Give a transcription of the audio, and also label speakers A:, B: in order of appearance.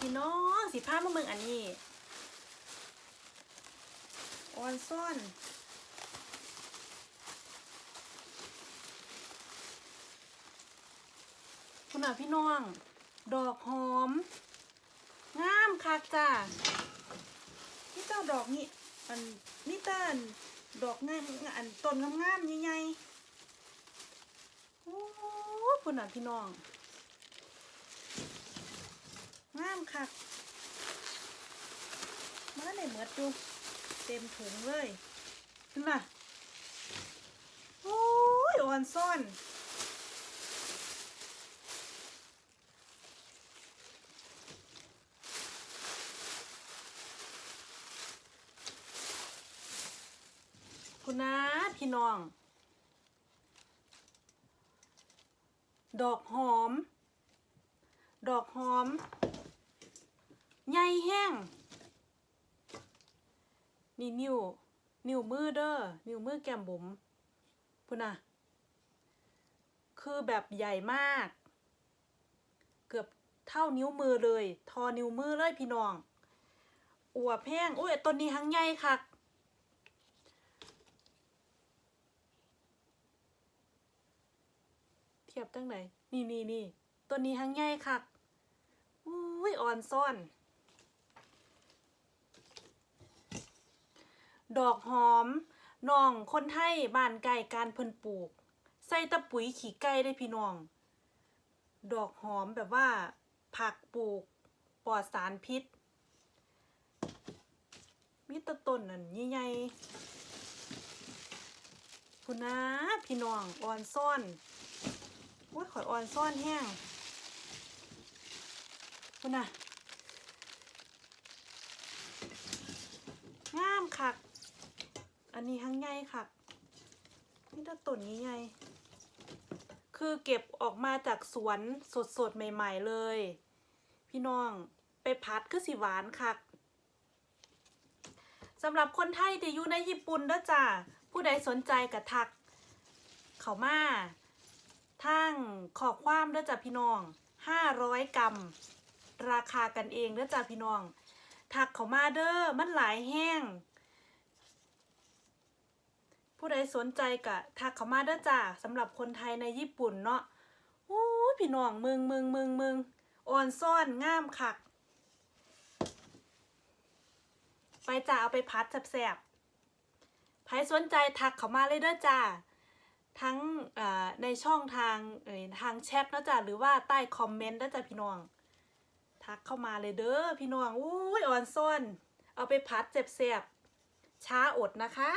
A: พี่น้องสิพามาเมืองอันนี้ออนซ่อนคุณน่ะพี่น้อง ดอกหอม งามคักจ้านี่เจ้าดอกนี่อันนี่เต้นดอกงามอันต้นงามๆใหญ่ๆโอ้คุณน่ะพี่น้อง งาม คักมาได้เหมือดดูเต็มถุงเลยขึ้นมาโอ้ยอ่อนซ่อนคุณนะพี่น้อง ดอกหอม ดอกหอม ญ่แห้งนี่นิ้ว นิ้วมือเด้อ นิ้วมือแก้มบุ๋มพุ่นนะคือแบบใหญ่มาก เกือบเท่านิ้วมือเลย ทอนิ้วมือเลยพี่น้อง อวบแห้งโอ้ยต้นนี้หังใหญ่คักเทียบตั้งไหน นี่นี่นี่ตัวนี้หังใหญ่คักอุ้ยอ่อนซ่อน ดอกหอมน้องคนไทยบ้านไก่การเพิ่นปลูก ใส่ตะปุ๋ยขี่ไก่ได้พี่น้อง ดอกหอมแบบว่า ผักปลูกปลอดสารพิษ มีตะต้นนั่นใหญ่ๆคุณนะพี่น้องอ่อนซ่อนอุ้ยข่อยอ่อนซ่อนแห้งคุณนะงามคัก อันนี้ทั้งใหญ่คักนี่ถ้าต้นนี้ไงคือเก็บออกมาจากสวนสดๆ ใหม่ ๆ เลย พี่น้องไปพัดคือสิหวานคักสำหรับคนไทยที่อยู่ในญี่ปุ่นเด้อจ้าผู้ใดสนใจกับทัก เขามาทางขอความเด้อจ้ะพี่น้อง 500 กรัม ราคากันเองเด้อจ้ะพี่น้องถักเขามาเด้อมันหลายแห้ง ผู้ใดสนใจกะทักเขามาเด้อจ้ะสำหรับคนไทยในญี่ปุ่นเนาะโอ้พี่น้องมึงมึงมึงมึงอ่อนซ่อนงามคัก ไปจ้าเอาไปพัดแสบๆใครสนใจทักเขามาเลยเด้อจ้าทั้งในช่องทางเอ่ยทางแชทนะจ๊ะหรือว่าใต้คอมเมนต์นะจ๊ะพี่น้อง ทักเข้ามาเลยเด้อพี่น้องอุ้ยอ่อนซ่อน เอาไปพัดเจ็บๆช้าอดนะคะ